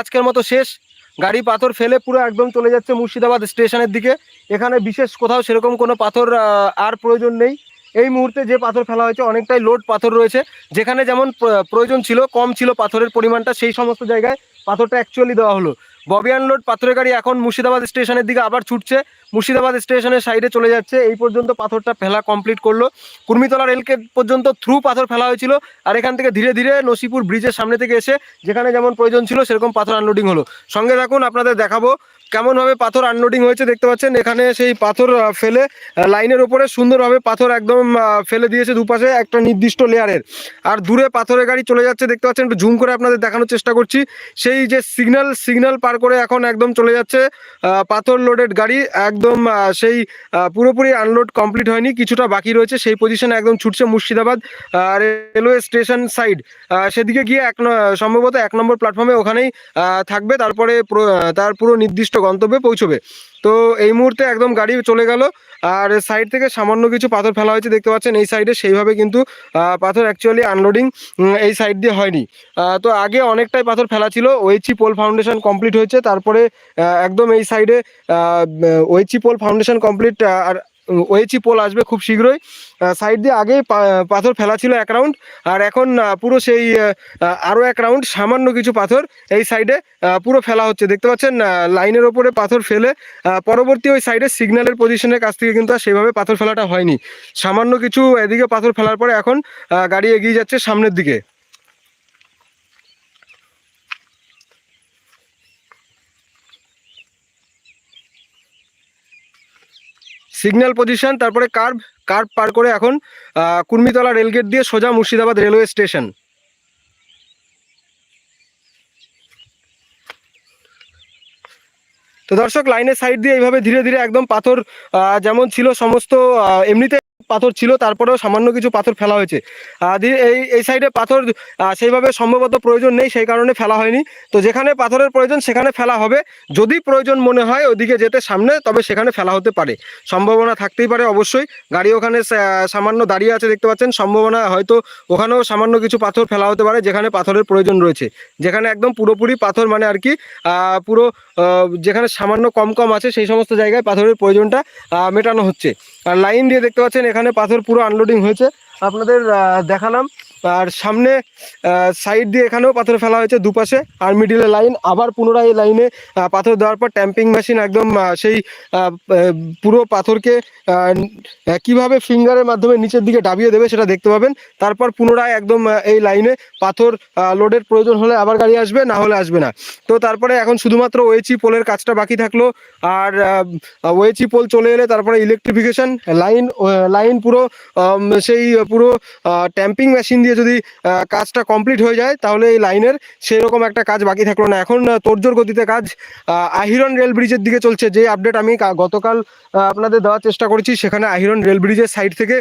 আজকের মতো শেষ। গাড়ি পাথর ফেলে পুরো একদম চলে যাচ্ছে মুর্শিদাবাদ স্টেশনের দিকে। এখানে বিশেষ কোথাও সেরকম কোনো পাথর আর প্রয়োজন নেই। এই মুহূর্তে যে পাথর ফেলা হয়েছে, অনেকটাই লোড পাথর রয়েছে। যেখানে যেমন প্রয়োজন ছিল, কম ছিল পাথরের পরিমাণটা, সেই সমস্ত জায়গায় পাথরটা অ্যাকচুয়ালি দেওয়া হলো। ববিয়ান লোড পাথরের গাড়ি এখন মুর্শিদাবাদ স্টেশনের দিকে আবার ছুটছে। মুর্শিদাবাদ স্টেশনের সাইডে চলে যাচ্ছে। এই পর্যন্ত পাথরটা ফেলা কমপ্লিট করল। কুর্মিতলা রেলগেট পর্যন্ত থ্রু পাথর ফেলা হয়েছিল আর এখান থেকে ধীরে ধীরে নসিপুর ব্রিজের সামনে থেকে এসে যেখানে যেমন প্রয়োজন ছিল সেরকম পাথর আনলোডিং হলো। সঙ্গে থাকুন, আপনাদের দেখাবো কেমনভাবে পাথর আনলোডিং হয়েছে। দেখতে পাচ্ছেন, এখানে সেই পাথর ফেলে লাইনের ওপরে সুন্দরভাবে পাথর একদম ফেলে দিয়েছে দুপাশে একটা নির্দিষ্ট লেয়ারের আর দূরে পাথরের গাড়ি চলে যাচ্ছে। দেখতে পাচ্ছেন, একটু ঝুম করে আপনাদের দেখানোর চেষ্টা করছি। সেই যে সিগন্যাল সিগন্যাল পার করে এখন একদম চলে যাচ্ছে পাথর লোডেড গাড়ি, একদম সেই পুরোপুরি আনলোড কমপ্লিট হয়নি, কিছুটা বাকি রয়েছে, সেই পজিশনে একদম ছুটছে মুর্শিদাবাদ রেলওয়ে স্টেশন সাইড সেদিকে গিয়ে এক সম্ভবত এক নম্বর প্ল্যাটফর্মে ওখানেই থাকবে, তারপরে তার পুরো নির্দিষ্ট গন্তব্যে পৌঁছবে। তো এই মুহূর্তে একদম গাড়ি চলে গেল। আর সাইড থেকে সামান্য কিছু পাথর ফেলা হয়েছে, দেখতে পাচ্ছেন, এই সাইডে সেইভাবে কিন্তু পাথর অ্যাকচুয়ালি আনলোডিং এই সাইড দিয়ে হয়নি। তো আগে অনেকটাই পাথর ফেলা ছিল ওইচি পোল ফাউন্ডেশন কমপ্লিট হয়েছে, তারপরে একদম এই সাইডে ওইচি পোল ফাউন্ডেশন কমপ্লিট আর ওয়েচি পোল আসবে খুব শীঘ্রই। সাইড দিয়ে আগে পাথর ফেলা ছিল এক রাউন্ড আর এখন পুরো সেই আরও এক রাউন্ড সামান্য কিছু পাথর এই সাইডে পুরো ফেলা হচ্ছে। দেখতে পাচ্ছেন লাইনের ওপরে পাথর ফেলে পরবর্তী ওই সাইডে সিগন্যালের পজিশনের কাছ থেকে কিন্তু আর সেভাবে পাথর ফেলাটা হয়নি। সামান্য কিছু এদিকে পাথর ফেলার পরে এখন গাড়ি এগিয়ে যাচ্ছে সামনের দিকে। সিগন্যাল পজিশন, তারপরে কার্ভ কার্ভ পার করে এখন কুর্মিতলা রেলগেট দিয়ে সোজা মুর্শিদাবাদ রেলওয়ে স্টেশন। তো দর্শক, লাইনের সাইড দিয়ে এইভাবে ধীরে ধীরে একদম পাথর যেমন ছিল সমস্ত এমনিতে পাথর ছিল, তারপরেও সামান্য কিছু পাথর ফেলা হয়েছে। এই এই সাইডে পাথর সেইভাবে সম্ভবত প্রয়োজন নেই, সেই কারণে ফেলা হয়নি। তো যেখানে পাথরের প্রয়োজন, সেখানে ফেলা হবে। যদি প্রয়োজন মনে হয়, ওদিকে যেতে সামনে, তবে সেখানে ফেলা হতে পারে। সম্ভাবনা থাকতেই পারে অবশ্যই। গাড়ি ওখানে সামান্য দাঁড়িয়ে আছে, দেখতে পাচ্ছেন। সম্ভাবনা হয়তো ওখানেও সামান্য কিছু পাথর ফেলা হতে পারে, যেখানে পাথরের প্রয়োজন রয়েছে। যেখানে একদম পুরোপুরি পাথর মানে আর কি পুরো যেখানে সামান্য কম কম আছে, সেই সমস্ত জায়গায় পাথরের প্রয়োজনটা মেটানো হচ্ছে। আর লাইন দিয়ে দেখতে পাচ্ছেন, এখানে পাথর পুরো আনলোডিং হয়েছে। আপনাদের দেখালাম। আর সামনে সাইড দিয়ে এখানেও পাথর ফেলা হয়েছে দুপাশে। আর মিডিলে লাইন আবার পুনরায় এই লাইনে পাথর দেওয়ার পর ট্যাম্পিং মেশিন একদম সেই পুরো পাথরকে কীভাবে ফিঙ্গারের মাধ্যমে নিচের দিকে ডাবিয়ে দেবে সেটা দেখতে পাবেন। তারপর পুনরায় একদম এই লাইনে পাথর লোডের প্রয়োজন হলে আবার গাড়ি আসবে, না হলে আসবে না। তো তারপরে এখন শুধুমাত্র ওয়েচি পোলের কাজটা বাকি থাকল। আর ওয়েচি পোল চলে এলে তারপরে ইলেকট্রিফিকেশন লাইন লাইন পুরো সেই পুরো ট্যাম্পিং মেশিন দিয়ে যদি কাজটা কমপ্লিট হয়ে যায়, তাহলে এই লাইনের সেই রকম একটা কাজ বাকি থাকল না। এখন তোড়জোড় গতিতে কাজ আহিরন রেল ব্রিজের দিকে চলছে। যে আপডেট আমি গতকাল আপনাদের দেওয়ার চেষ্টা করেছি, সেখানে আহিরন রেল ব্রিজের সাইড থেকে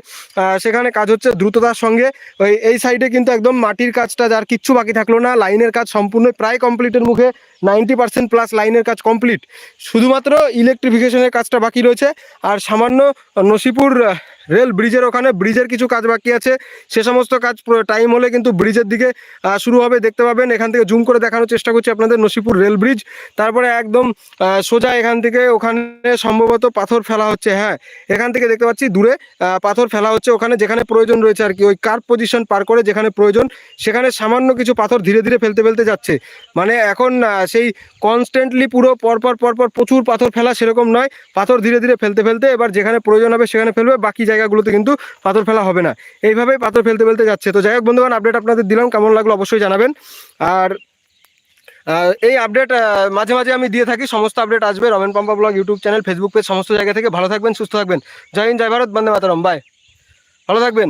সেখানে কাজ হচ্ছে দ্রুততার সঙ্গে। ওই, এই সাইডে কিন্তু একদম মাটির কাজটা যার কিচ্ছু বাকি থাকল না, লাইনের কাজ সম্পূর্ণ প্রায় কমপ্লিটের মুখে নাইনটি পার্সেন্ট প্লাস লাইনের কাজ কমপ্লিট শুধুমাত্র ইলেকট্রিফিকেশনের কাজটা বাকি রয়েছে, আর সামান্য নসিপুর রেল ব্রিজের ওখানে, ব্রিজের কিছু কাজ বাকি আছে। সে সমস্ত কাজ টাইম হলে কিন্তু ব্রিজের দিকে শুরু হবে, দেখতে পাবেন। এখান থেকে জুম করে দেখানোর চেষ্টা করছি আপনাদের নসিপুর রেল ব্রিজ। তারপরে একদম সোজা এখান থেকে ওখানে সম্ভবত পাথর ফেলা হচ্ছে হ্যাঁ। এখান থেকে দেখতে পাচ্ছি দূরে পাথর ফেলা হচ্ছে ওখানে, যেখানে প্রয়োজন রয়েছে আর কি। ওই কার পজিশন পার করে যেখানে প্রয়োজন, সেখানে সামান্য কিছু পাথর ধীরে ধীরে ফেলতে ফেলতে যাচ্ছে। মানে এখন সেই কনস্ট্যান্টলি পুরো পরপর পরপর প্রচুর পাথর ফেলা সেরকম নয়। পাথর ধীরে ধীরে ফেলতে ফেলতে এবার যেখানে প্রয়োজন হবে সেখানে ফেলবে, বাকি জায়গাগুলোতে কিন্তু পাথর ফেলা হবে না। এইভাবেই পাথর ফেলতে ফেলতে যাচ্ছে। তো যাই হোক বন্ধুগণ আপডেট আপনাদের দিলাম। কেমন লাগল অবশ্যই জানাবেন। আর এই আপডেট মাঝে মাঝে আমি দিয়ে থাকি। সমস্ত আপডেট আসবে Ramen Pampa blog YouTube channel Facebook page সমস্ত জায়গা থেকে। ভালো থাকবেন, সুস্থ থাকবেন। জয় হিন্দ, জয় ভারত, বন্দে মাতারম। বাই ভালো থাকবেন।